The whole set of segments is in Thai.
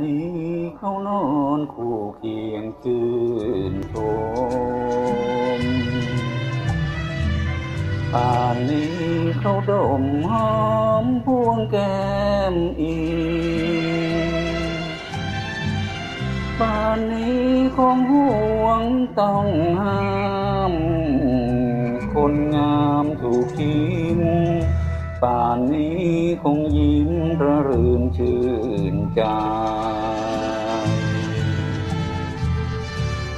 นี้เขานอนคู่เคียงชื่นชมป่านนี้เขาดมหอมพวงแก้มอีป่านนี้คงห่วงต้องห้าม คนงามถูกทิ้งป่านนี้คงยิ้มระรื่นชื่นใจ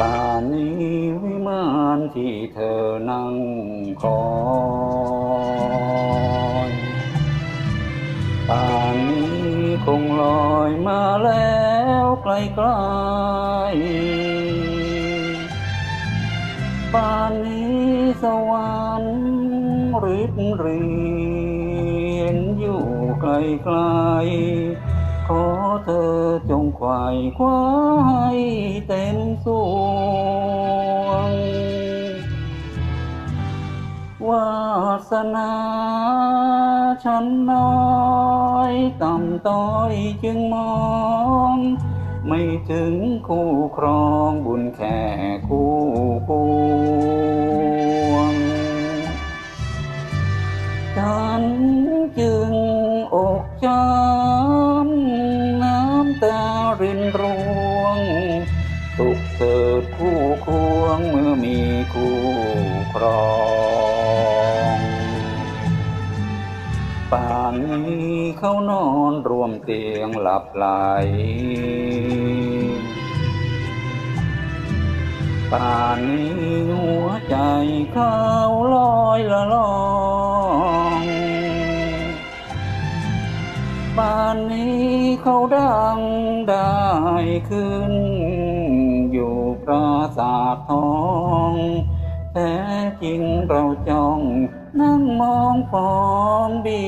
ป่านนี้วิมานที่เธอนั่งคอยป่านนี้คงลอยมาแล้วไกลไกลๆป่านนี้สวรรค์ริบเรียนอยู่ไกลไกลๆขอ เธอจงไขว่ควาให้เต็มสวง วาสนาฉันน้อยต่ำต้อยจึงมองไม่ถึงคู่ครองบุญแค่คู่ปวง ฉันจึงอกช้ำน้ำ ตารินรวงสุขเกิดคู่ควงเมื่อมีคู่ครองป่านนี้เขานอนรวมเตียงหลับไหลป่านนี้หัวใจเขาลอยละลอง เขาดังได้ขึ้น อยู่ปราสาททองแท้จริงเราจ้อง นั่งมองฟองบี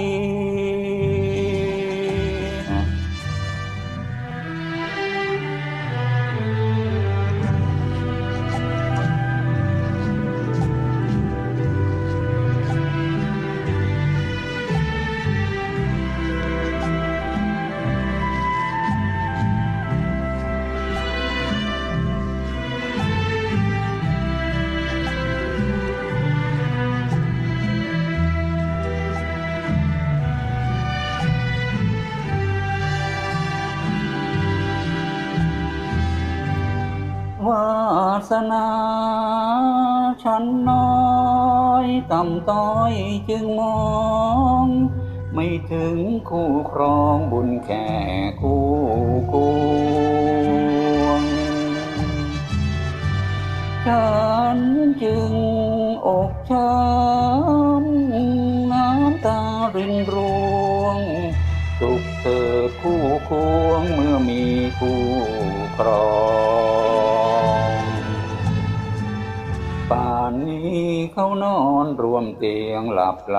สนาฉันน้อยต่ำต้อยจึงมอง ไม่ถึงคู่ครองบุญแค่คู่ควงฉันจึงอกช้ำน้ำตารินรวงสุขเกิดคู่ควงเมื่อมีคู่ครองานอนรวมเตียงหลับไหล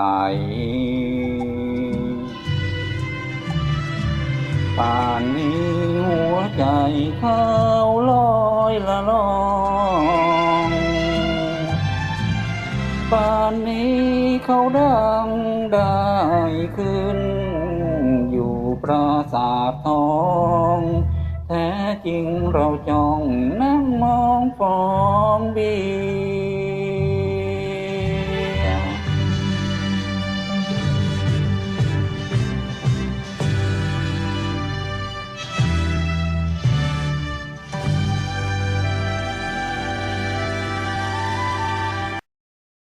ป่านนี้หัวใจเขาลอยละลองป่านนี้เขาดังได้ขึ้น อยู่ปราสาททองแท้จริงเราจ้องนั่งมองฟองบี